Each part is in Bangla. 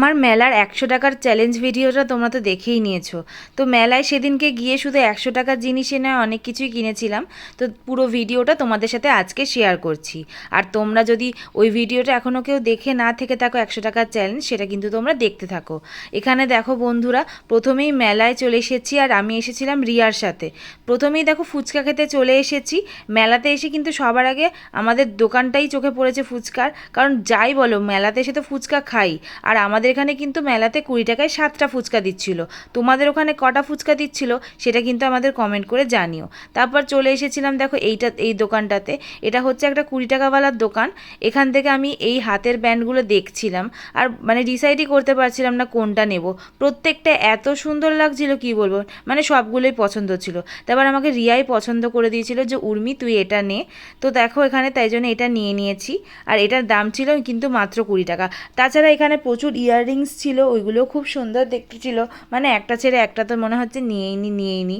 আমার মেলার একশো টাকার চ্যালেঞ্জ ভিডিওটা তোমরা তো দেখেই নিয়েছো। তো মেলায় সেদিনকে গিয়ে শুধু একশো টাকার জিনিস এনে অনেক কিছুই কিনেছিলাম। তো পুরো ভিডিওটা তোমাদের সাথে আজকে শেয়ার করছি। আর তোমরা যদি ওই ভিডিওটা এখনও কেউ দেখে না থেকে থাকো একশো টাকার চ্যালেঞ্জ সেটা কিন্তু তোমরা দেখতে থাকো। এখানে দেখো বন্ধুরা, প্রথমেই মেলায় চলে এসেছি আর আমি এসেছিলাম রিয়ার সাথে। প্রথমেই দেখো ফুচকা খেতে চলে এসেছি। মেলাতে এসে কিন্তু সবার আগে আমাদের দোকানটাই চোখে পড়েছে ফুচকার। কারণ যাই বলো, মেলাতে এসে তো ফুচকা খাই। আর আমাদের এখানে কিন্তু মেলাতে কুড়ি টাকায় সাতটা ফুচকা দিচ্ছিল। তোমাদের ওখানে কটা ফুচকা দিচ্ছিল সেটা কিন্তু আমাদের কমেন্ট করে জানিও। তারপর চলে এসেছিলাম দেখো এইটা, এই দোকানটাতে। এটা হচ্ছে একটা কুড়ি টাকাওয়ালার দোকান। এখান থেকে আমি এই হাতের ব্যান্ডগুলো দেখছিলাম। আর মানে ডিসাইডই করতে পারছিলাম না কোনটা নেব। প্রত্যেকটা এত সুন্দর লাগছিল, কি বলব? মানে সবগুলোই পছন্দ ছিল। তারপর আমাকে রিয়াই পছন্দ করে দিয়েছিল যে, উর্মি, তুই এটা নে। তো দেখো এখানে তাই জন্য এটা নিয়ে নিয়েছি। আর এটার দাম ছিল কিন্তু মাত্র কুড়ি টাকা। তাছাড়া এখানে প্রচুর ইয়াররিংস ছিল ওইগুলো খুব সুন্দর দেখতে ছিল। মানে একটা ছেড়ে একটা তো মনে হচ্ছে নিয়েই নি নিয়েই নি।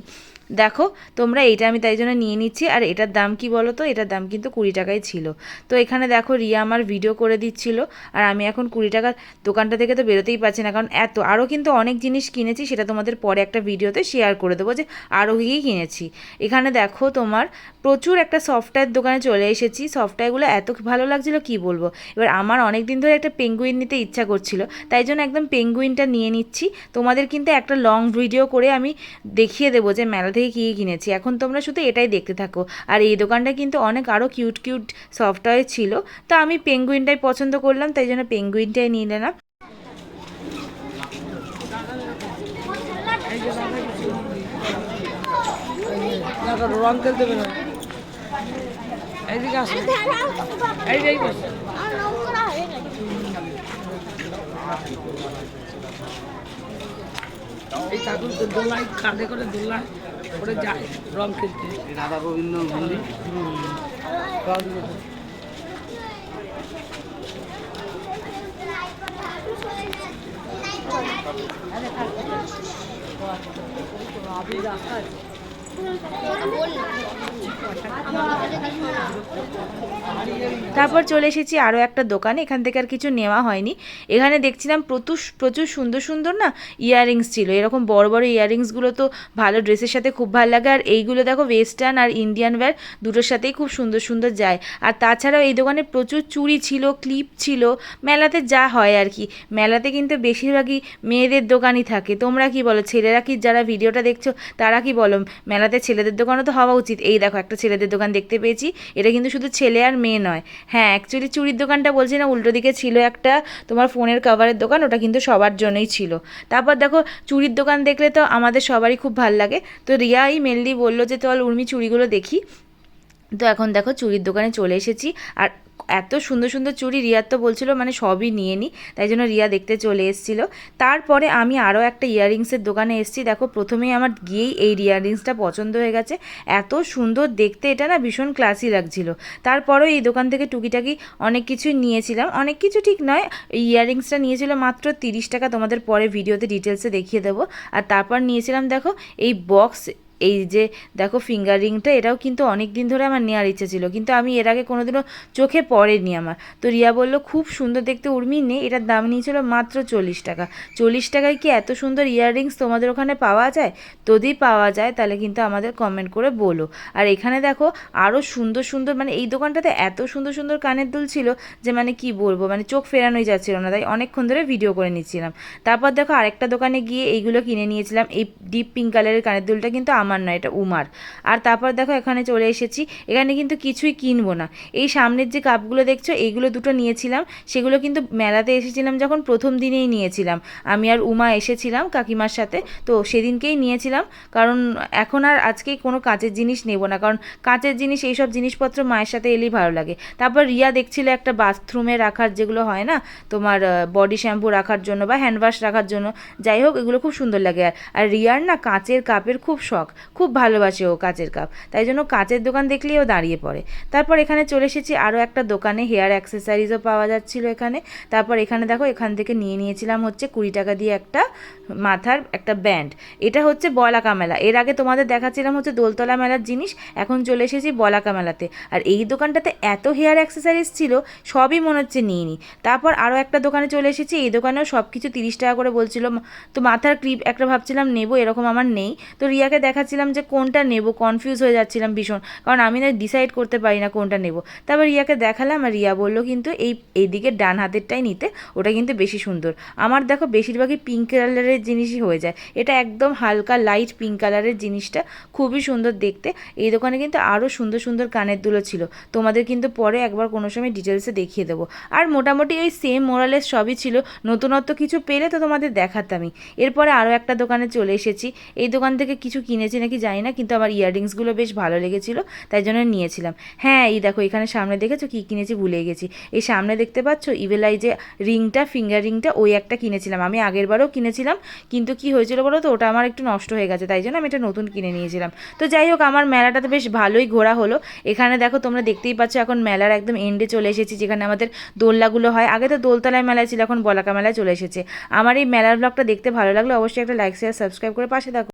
দেখো, তোমরা এটা আমি তাই জন্য নিয়ে নিচ্ছি। আর এটার দাম কি বলো তো? এটার দাম কিন্তু কুড়ি টাকাই ছিল। তো এখানে দেখো, রিয়া আমার ভিডিও করে দিচ্ছিল। আর আমি এখন কুড়ি টাকার দোকানটা থেকে তো বেরোতেই পারছি না। কারণ এত আরও কিন্তু অনেক জিনিস কিনেছি, সেটা তোমাদের পরে একটা ভিডিওতে শেয়ার করে দেবো যে আরও কী কিনেছি। এখানে দেখো, তোমার প্রচুর একটা সফটওয়্যার দোকানে চলে এসেছি। সফটওয়্যারগুলো এত ভালো লাগছিল, কি বলব? এবার আমার অনেক দিন ধরে একটা পেঙ্গুইন নিতে ইচ্ছা করছিল। তাই জন্য একদম পেঙ্গুইনটা নিয়ে নিচ্ছি। তোমাদের কিন্তু একটা লং ভিডিও করে আমি দেখিয়ে দেবো যে মেলা থেকে কী কিনেছি। এখন তোমরা শুধু এটাই দেখতে থাকো। আর এই দোকানটা কিন্তু অনেক আরও কিউট কিউট সফটওয়্যার ছিল। তো আমি পেঙ্গুইনটাই পছন্দ করলাম, তাই জন্য পেঙ্গুইনটাই নিয়ে নিলাম। না এই ঠাকুর দোলায় কাঁধে করে দোলায় করে যায় রং খেলতে। রাধা গোবিন্দ মন্দির। তারপর চলে এসেছি আরও একটা দোকানে, এখান থেকে আর কিছু নেওয়া হয়নি। এখানে দেখছিলাম প্রচুর প্রচুর সুন্দর সুন্দর না ইয়াররিংস ছিল। এরকম বড় বড় ইয়াররিংসগুলো তো ভালো ড্রেসের সাথে খুব ভালো লাগে। আর এইগুলো দেখো ওয়েস্টার্ন আর ইন্ডিয়ান ওয়্যার দুটোর সাথেই খুব সুন্দর সুন্দর যায়। আর তাছাড়াও এই দোকানে প্রচুর চুড়ি ছিল ক্লিপ ছিল, মেলাতে যা হয় আর কি। মেলাতে কিন্তু বেশিরভাগই মেয়েদের দোকানই থাকে। তোমরা কি বলো? ছেলেরা কি যারা ভিডিওটা দেখছ, তারা কি বলো? মেলাতে ছেলেদের দোকানও তো হওয়া উচিত। এই দেখো, একটা ছেলেদের দোকান দেখতে পেয়েছি। এটা কিন্তু শুধু ছেলে আর মেয়ে নয়। হ্যাঁ অ্যাকচুয়ালি চুড়ির দোকানটা বলছি না, উল্টো দিকে ছিল একটা তোমার ফোনের কভারের দোকান, ওটা কিন্তু সবার জন্যই ছিল। তারপর দেখো, চুড়ির দোকান দেখলে তো আমাদের সবারই খুব ভালো লাগে। তো রিয়াই মেনলি বলল যে, চল উর্মি চুড়িগুলো দেখি। তো এখন দেখো, চুড়ির দোকানে চলে এসেছি। আর এত সুন্দর সুন্দর চুড়ি রিয়ার তো বলছিল মানে সবই নিয়ে নিই তাই জন্য রিয়া দেখতে চলে এসেছিল। তারপরে আমি আরও একটা ইয়াররিংসের দোকানে এসেছি, দেখো প্রথমেই আমার গিয়েই এই ইয়াররিংসটা পছন্দ হয়ে গেছে। এত সুন্দর দেখতে, এটা না ভীষণ ক্লাসি লাগছিল। তারপরেও এই দোকান থেকে টুকিটাকি অনেক কিছুই নিয়েছিলাম। অনেক কিছু ঠিক নয় ইয়াররিংসটা নিয়েছিল মাত্র তিরিশ টাকা, তোমাদের পরে ভিডিওতে ডিটেলসে দেখিয়ে দেবো। আর তারপর নিয়েছিলাম, দেখো এই বক্স এই যে দেখো ফিঙ্গার রিংটা এটাও কিন্তু অনেক দিন ধরে আমার নেওয়ার ইচ্ছে ছিল। কিন্তু আমি এর আগে কোনোদিনও চোখে পড়েনি আমার। তো রিয়া বলল, খুব সুন্দর দেখতে উর্মি নেই এটার দাম নিয়েছিল মাত্র চল্লিশ টাকা। চল্লিশ টাকায় কি এত সুন্দর ইয়াররিংস তোমাদের ওখানে পাওয়া যায়? যদি পাওয়া যায়, তাহলে কিন্তু আমাদের কমেন্ট করে বলো। আর এখানে দেখো আরও সুন্দর সুন্দর মানে এই দোকানটাতে এত সুন্দর সুন্দর কানের দুল ছিল যে মানে কি বলব মানে চোখ ফেরানোই যাচ্ছিল না। তাই অনেকক্ষণ ধরে ভিডিও করে নিচ্ছিলাম। তারপর দেখো আরেকটা দোকানে গিয়ে এইগুলো কিনে নিয়েছিলাম। এই ডিপ পিঙ্ক কালারের কানের দুলটা কিন্তু আমার নয় এটা উমার। আর তারপর দেখো, এখানে চলে এসেছি। এখানে কিন্তু কিছুই কিনবো না। এই সামনের যে কাপগুলো দেখছ, এইগুলো দুটো নিয়েছিলাম। সেগুলো কিন্তু মেলাতে এসেছিলাম যখন প্রথম দিনেই নিয়েছিলাম। আমি আর উমা এসেছিলাম কাকিমার সাথে, তো সেদিনকেই নিয়েছিলাম। কারণ এখন আর আজকে কোনো কাঁচের জিনিস নেব না। কারণ কাঁচের জিনিস, এইসব জিনিসপত্র মায়ের সাথে এলেই ভালো লাগে। তারপর রিয়া দেখছিল একটা বাথরুমে রাখার যেগুলো হয় না, তোমার বডি শ্যাম্পু রাখার জন্য বা হ্যান্ড ওয়াশ রাখার জন্য। যাই হোক, এগুলো খুব সুন্দর লাগে। আর রিয়ার না কাঁচের কাপের খুব শখ। খুব ভালোবাসে ও কাচের কাপ। তাই জন্য কাচের দোকান দেখলেই ও দাঁড়িয়ে পড়ে। তারপর এখানে চলে এসেছি আরও একটা দোকানে, হেয়ার অ্যাক্সেসারিজও পাওয়া যাচ্ছিল এখানে। তারপর এখানে দেখো, এখান থেকে নিয়ে নিয়েছিলাম হচ্ছে কুড়ি টাকা দিয়ে একটা মাথার একটা ব্যান্ড। এটা হচ্ছে বলাকা মেলা। এর আগে তোমাদের দেখাচ্ছিলাম হচ্ছে দোলতলা মেলার জিনিস, এখন চলে এসেছি বলাকা মেলাতে। আর এই দোকানটাতে এত হেয়ার অ্যাক্সেসারিজ ছিল, সবই মনে হচ্ছে নিয়ে নিই তারপর আরও একটা দোকানে চলে এসেছি, এই দোকানেও সব কিছু তিরিশ টাকা করে বলছিল। তো মাথার ক্লিপ একটা ভাবছিলাম, নেব, এরকম আমার নেই। তো রিয়াকে দেখাচ্ছিলাম যে কোনটা নেব কনফিউজ হয়ে যাচ্ছিলাম ভীষণ। কারণ আমি না ডিসাইড করতে পারি না কোনটা নেব। তারপর রিয়াকে দেখালাম আর রিয়া বলল, কিন্তু এই, এইদিকে ডান হাতেরটাই নিতে, ওটা কিন্তু বেশি সুন্দর। আমার দেখো বেশিরভাগই পিঙ্ক কালারের জিনিসই হয়ে যায়। এটা একদম হালকা লাইট পিঙ্ক কালারের জিনিসটা, খুবই সুন্দর দেখতে। এই দোকানে কিন্তু আরও সুন্দর সুন্দর কানের দুলো ছিল। তোমাদের কিন্তু পরে একবার কোনো সময় ডিটেলসে দেখিয়ে দেবো। আর মোটামুটি ওই সেম মোরালেস সবই ছিল। নতুনত্ব কিছু পেলে তো তোমাদের দেখাতামই। এরপরে আরও একটা দোকানে চলে এসেছি। এই দোকান থেকে কিছু কিনেছি নাকি জানি না, কিন্তু আমার ইয়াররিংসগুলো বেশ ভালো লেগেছিলো, তাই জন্য নিয়েছিলাম। হ্যাঁ এই দেখো, এখানে সামনে দেখেছ কী কিনেছি ভুলে গেছি। এই সামনে দেখতে পাচ্ছ ইভেলাই যে রিংটা ফিঙ্গার রিংটা ওই একটা কিনেছিলাম। আমি আগের বারও কিনেছিলাম, কিন্তু কি হয়েছিল বলো তো, ওটা আমার একটু নষ্ট হয়ে গেছে, তাই জন্য আমি এটা নতুন কিনে নিয়েছিলাম। তো যাই হোক, আমার মেলাটা তো বেশ ভালোই ঘোরা হলো। এখানে দেখো, তোমরা দেখতেই পাচ্ছ এখন মেলার একদম এন্ডে চলে এসেছি, যেখানে আমাদের দোলনাগুলো হয়। আগে তো দোলতলায় মেলায় ছিল, এখন বলাকা মেলায় চলে এসেছে। আমার এই মেলার ব্লগটা দেখতে ভালো লাগল অবশ্যই একটা লাইক শেয়ার সাবস্ক্রাইব করে পাশে থাকো।